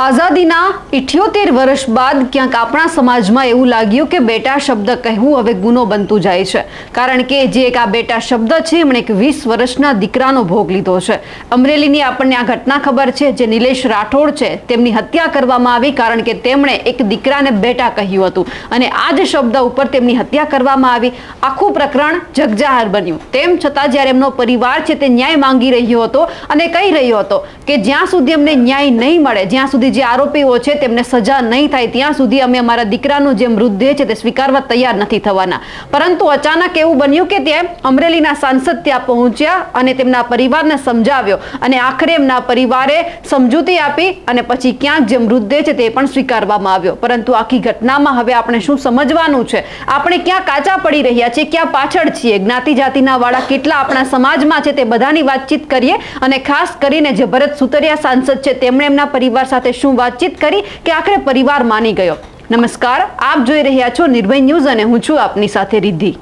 આઝાદીના ઇઠ્યોતેર વર્ષ બાદ ક્યાંક આપણા સમાજમાં એવું લાગ્યું કે બેટા શબ્દ કહેવું હવે ગુનો બનતું જાય છે. કારણ કે જે એક આ બેટા શબ્દ છે, એમણે એક વીસ વર્ષના દીકરાનો ભોગ લીધો છે. અમરેલીની આપણને આ ઘટના ખબર છે જે નિલેશ રાઠોડ છે, તેમની હત્યા કરવામાં આવી કારણ કે તેમણે એક દીકરાને બેટા કહ્યું હતું. અને આ જ શબ્દ ઉપર તેમની હત્યા કરવામાં આવી. આખું પ્રકરણ જગજાહેર બન્યું. તેમ છતાં જ્યારે એમનો પરિવાર છે તે ન્યાય માંગી રહ્યો હતો અને કહી રહ્યો હતો કે જ્યાં સુધી અમને ન્યાય નહીં મળે, જ્યાં સુધી જે આરોપીઓ છે તેમને સજા નહીં થાય ત્યાં સુધી અમે અમારા દીકરાનો જે મૃતદેહ છે તે સ્વીકારવા તૈયાર નથી થવાના. પરંતુ અચાનક એવું બન્યું કે ત્યાં અમરેલીના સાંસદ ત્યાં પહોંચ્યા અને તેમના પરિવારને સમજાવ્યો અને આખરે એમના પરિવારે સમજૂતી આપી અને પછી ક્યાંક જે મૃતદેહ છે તે પણ સ્વીકારવામાં આવ્યો. પરંતુ આખી ઘટનામાં હવે આપણે શું સમજવાનું છે? આપણે ક્યાં કાચા પડી રહ્યા છીએ, ક્યાં પાછળ છીએ? જ્ઞાતિ જાતિના વાળા કેટલા આપણા સમાજમાં છે તે બધાની વાતચીત કરીએ અને ખાસ કરીને જે ભરત સુતરિયા સાંસદ છે, તેમણે એમના પરિવાર સાથે શું વાતચીત કરી કે આખરે પરિવાર માની ગયો. નમસ્કાર, આપ જોઈ રહ્યા છો નિર્ભય ન્યૂઝ અને હું છું આપની સાથે રિદ્ધિ.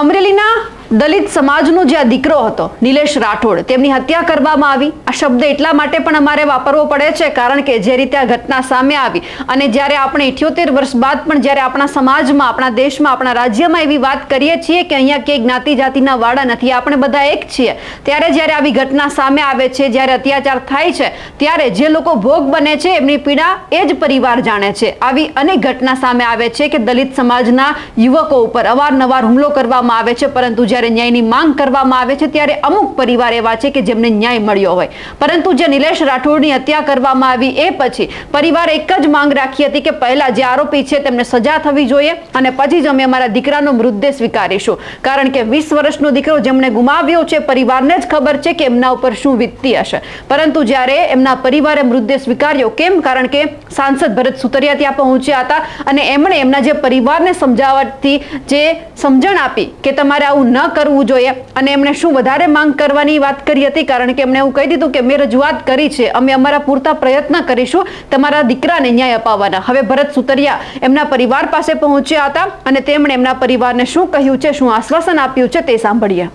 અમરેલીના દલિત સમાજનો જે આ દીકરો હતો, નિલેશ રાઠોડ, તેમની હત્યા કરવામાં આવી. આ શબ્દ એટલા માટે પણ અમારે વાપરવો પડે છે, કારણ કે જે રીતે આ ઘટના સામે આવી અને જ્યારે આપણે ઇઠ્યોતેર વર્ષ બાદ પણ જ્યારે આપણા સમાજમાં, આપણા દેશમાં, આપણા રાજ્યમાં એવી વાત કરીએ છીએ કે અહીંયા કે જ્ઞાતિ જાતિના વાળા નથી, આપણે બધા એક છીએ. ત્યારે જ્યારે આવી ઘટના સામે આવે છે, જ્યારે અત્યાચાર થાય છે, ત્યારે જે લોકો ભોગ બને છે, એમની પીડા એ જ પરિવાર જાણે છે. આવી અનેક ઘટના સામે આવે છે કે દલિત સમાજના યુવકો ઉપર અવારનવાર હુમલો કરવામાં આવે છે, પરંતુ જ્યારે ન્યાયની માંગ કરવામાં આવે છે, ત્યારે અમુક પરિવાર એવા છે કે જેમને ન્યાય મળ્યો હોય. પરંતુ જે નિલેશ રાઠોડની હત્યા કરવામાં આવી એ પછી પરિવાર એક જ માંગ રાખી હતી કે પહેલા જે આરોપી છે તેમને સજા થવી જોઈએ અને પછી જ અમે અમારા દીકરાનો મૃતદેહ સ્વીકારીશું. કારણ કે વીસ વર્ષનો દીકરો જેમણે ગુમાવ્યો છે, પરિવારને જ ખબર છે કે એમના ઉપર શું વીતતી હશે. પરંતુ જ્યારે એમના પરિવારે મૃતદેહ સ્વીકાર્યો, કેમ? કારણ કે સાંસદ ભરત સુતરિયા ત્યાં પહોંચ્યા હતા અને એમણે એમના જે પરિવારને સમજાવટથી જે સમજણ આપી કે તમારે આવું ન કરવું જોઈએ. અને એમણે શું વધારે માંગ કરવાની વાત કરી હતી? કારણ કે એમણે એવું કહી દીધું કે મેં રજૂઆત કરી છે. અમે અમારા પૂરતા પ્રયત્ન કરીશું. તમારા દીકરાને ન્યાય અપાવવાના. હવે ભરત સુતરિયા એમના પરિવાર પાસે પહોંચ્યા હતા અને તેમણે એમના પરિવારને શું કહ્યું છે, શું આશ્વાસન આપ્યું છે તે સાંભળીએ.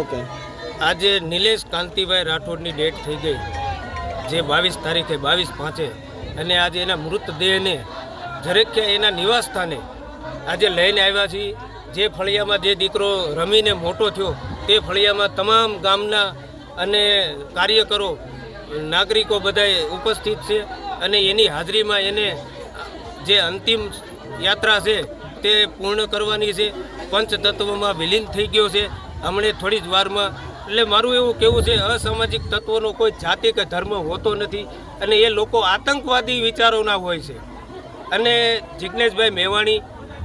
ઓકે. આજે નિલેશ કાંતિભાઈ રાઠોડની ડેટ થઈ ગઈ, જે બાવીસ તારીખે બાવીસ પાંચે. અને આજે એના મૃતદેહને જરેખ્યા એના નિવાસ સ્થાને આજે લઈને આવ્યા છીએ. જે ફળિયામાં જે દીકરો રમીને મોટો થયો, તે ફળિયામાં તમામ ગામના અને કાર્યકરો, નાગરિકો બધાએ ઉપસ્થિત છે અને એની હાજરીમાં એને જે અંતિમ યાત્રા છે તે પૂર્ણ કરવાની છે. પંચતત્વમાં વિલીન થઈ ગયો છે. હમણે થોડી જ વારમાં, એટલે મારું એવું કહેવું છે, અસામાજિક તત્વોનો કોઈ જાતિ કે ધર્મ હોતો નથી અને એ લોકો આતંકવાદી વિચારોના હોય છે. અને જિજ્ઞેશભાઈ મેવાણી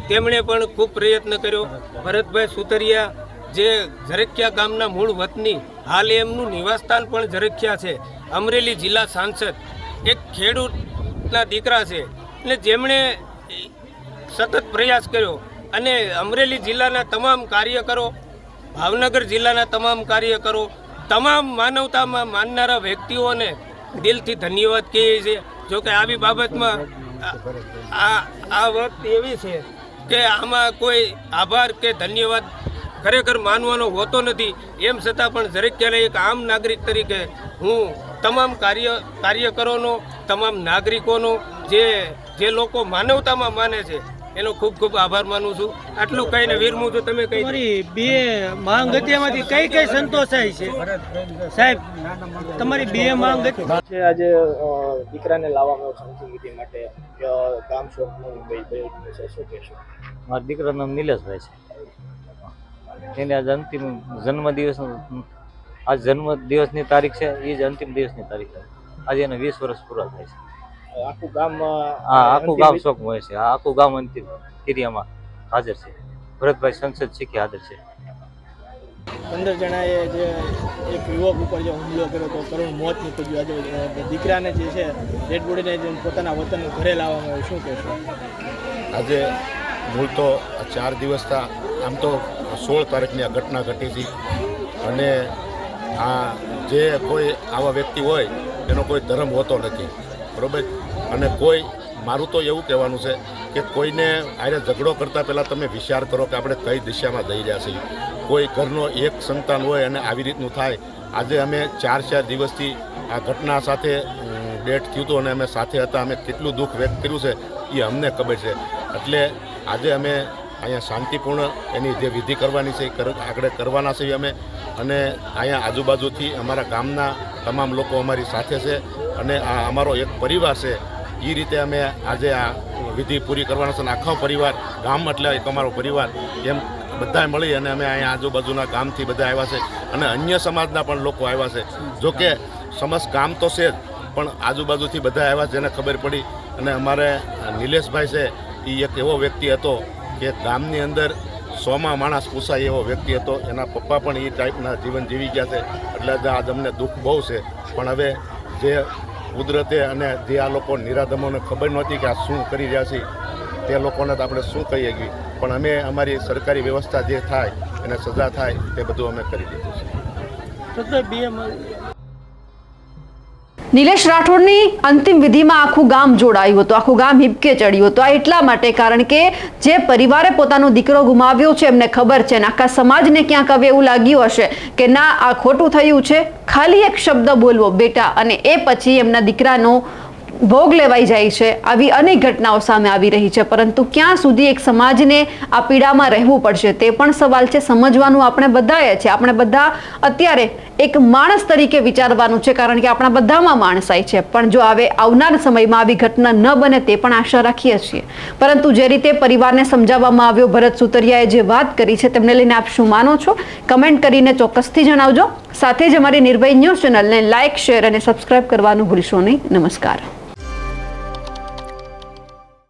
તેમણે પણ ખૂબ પ્રયત્ન કર્યો. ભરતભાઈ સુતરિયા જે ઝરખિયા ગામના મૂળ વતની, હાલ એમનું નિવાસસ્થાન પણ ઝરખિયા છે. અમરેલી જિલ્લા સાંસદ, એક ખેડૂતના દીકરા છે. એટલે જેમણે સતત પ્રયાસ કર્યો અને અમરેલી જિલ્લાના તમામ કાર્યકરો, ભાવનગર જિલ્લાના તમામ કાર્યકરો, તમામ માનવતામાં માનનારા વ્યક્તિઓને દિલથી ધન્યવાદ કહીએ છીએ. જો કે આવી બાબતમાં આ આ વખત એવી છે કે આમાં કોઈ આભાર કે ધન્યવાદ ખરેખર માનવાનો હોતો નથી. એમ છતાં પણ દરેક ક્યારે એક આમ નાગરિક તરીકે હું તમામ કાર્ય, કાર્યકરોનો, તમામ નાગરિકોનો, જે જે લોકો માનવતામાં માને છે એનો ખૂબ ખૂબ આભાર માનું છું. આટલું કહીને વીરમું છું તમે કઈ તમારી બે માંગ હતી કઈ કઈ સંતોષાય છે? સાહેબ તમારી બે માંગ છે આજે દીકરાને લાવવામાં સંસ્કૃતિ માટે ગામ શોખનું છે શું કહેશો? મારા દીકરાનું નામ નિલેશભાઈ છે. એને આજે અંતિમ જન્મદિવસ આજ જન્મ દિવસની તારીખ છે એ જ અંતિમ દિવસની તારીખ છે. આજે એને વીસ વર્ષ પૂરા થાય છે. આખું ગામ હા આખું ગામ શોખમાં હોય છે. આ આખું ગામ અંતિમ ક્રિયામાં હાજર છે. ભરતભાઈ સંસદ શીખી હાજર છે. પંદર જણાએ જે એક યુવક ઉપર જે હુમલો કર્યો તો કરુણ મોત નીપજ્યું. આજે દીકરાને જે છે ડેડ બોડીને જે પોતાના વતન ઘરે લાવવામાં આવ્યું. શું કહેશો? આજે મૂળ તો આ ચાર દિવસથી આમ તો સોળ તારીખની આ ઘટના ઘટી હતી. અને આ જે કોઈ આવા વ્યક્તિ હોય એનો કોઈ ધર્મ હોતો નથી. બરોબર? અને કોઈ, મારું તો એવું કહેવાનું છે કે કોઈને આને ઝઘડો કરતાં પહેલાં તમે વિચાર કરો કે આપણે કઈ દિશામાં જઈ રહ્યા છીએ. કોઈ ઘરનો એક સંતાન હોય અને આવી રીતનું થાય. આજે અમે ચાર ચાર દિવસથી આ ઘટના સાથે ડેટ થયું હતું અને અમે સાથે હતા. અમે કેટલું દુઃખ વ્યક્ત કર્યું છે એ અમને ખબર છે. એટલે આજે અમે અહીંયા શાંતિપૂર્ણ એની જે વિધિ કરવાની છે આગળ કરવાના છીએ અમે. અને અહીંયા આજુબાજુથી અમારા ગામના તમામ લોકો અમારી સાથે છે. અને આ અમારો એક પરિવાર છે. એ રીતે અમે આજે આ વિધિ પૂરી કરવાનો છે અને આખો પરિવાર, ગામ એટલે એક અમારો પરિવાર, એમ બધા મળી અને અમે અહીંયા આજુબાજુના ગામથી બધા આવ્યા છે અને અન્ય સમાજના પણ લોકો આવ્યા છે. જો કે સમસ્ત ગામ તો છે જ, પણ આજુબાજુથી બધા આવ્યા જેને ખબર પડી અને અમારે નિલેશભાઈ છે એ એક એવો વ્યક્તિ હતો કે ગામની અંદર સોમાં માણસ પૂછાય એવો વ્યક્તિ હતો. એના પપ્પા પણ એ ટાઈપના જીવન જીવી ગયા છે. એટલે આજ અમને દુઃખ બહુ છે. પણ હવે જે કુદરતે અને જે આ લોકો નિરાધમોને ખબર નહોતી કે આ શું કરી રહ્યા છે, તે લોકોને તો આપણે શું કહીએ કે, પણ અમે અમારી સરકારી વ્યવસ્થા જે થાય, એને સજા થાય, તે બધું અમે કરી દીધું છે. નિલેશ રાઠોડની અંતિમ વિધિમાં આખું ગામ જોડાયું હતું. આખું ગામ હિપકે ચડ્યું હતું. આ એટલા માટે કારણ કે જે પરિવારે પોતાનો દીકરો ગુમાવ્યો છે, એમને ખબર છે ને આખા સમાજને ક્યાંક હવે એવું લાગ્યું હશે કે ના, આ ખોટું થયું છે. ખાલી એક શબ્દ બોલવો, બેટા. અને એ પછી એમના દીકરાનો ભોગ લેવાઈ જાય છે. આવી અનેક ઘટનાઓ સામે આવી રહી છે. પરંતુ ક્યાં સુધી એક સમાજને આ પીડામાં રહેવું પડશે તે પણ સવાલ છે. સમજવાનું આપણે બધાએ છે. આપણે બધા અત્યારે એક માણસ તરીકે વિચારવાનું છે, કારણ કે આપણા બધામાં માણસાઈ છે. પણ જો હવે આવનાર સમયમાં આવી ઘટના ન બને તે પણ આશા રાખીએ છીએ. પરંતુ જે રીતે પરિવારને સમજાવવામાં આવ્યો, ભરત સુતરિયાએ જે વાત કરી છે, તેમને લઈને આપ શું માનો છો? કમેન્ટ કરીને ચોક્કસથી જણાવજો. સાથે જ અમારી નિર્ભય ન્યૂઝ ચેનલને લાઇક શેર અને સબસ્ક્રાઇબ કરવાનું ભૂલશો નહીં. નમસ્કાર.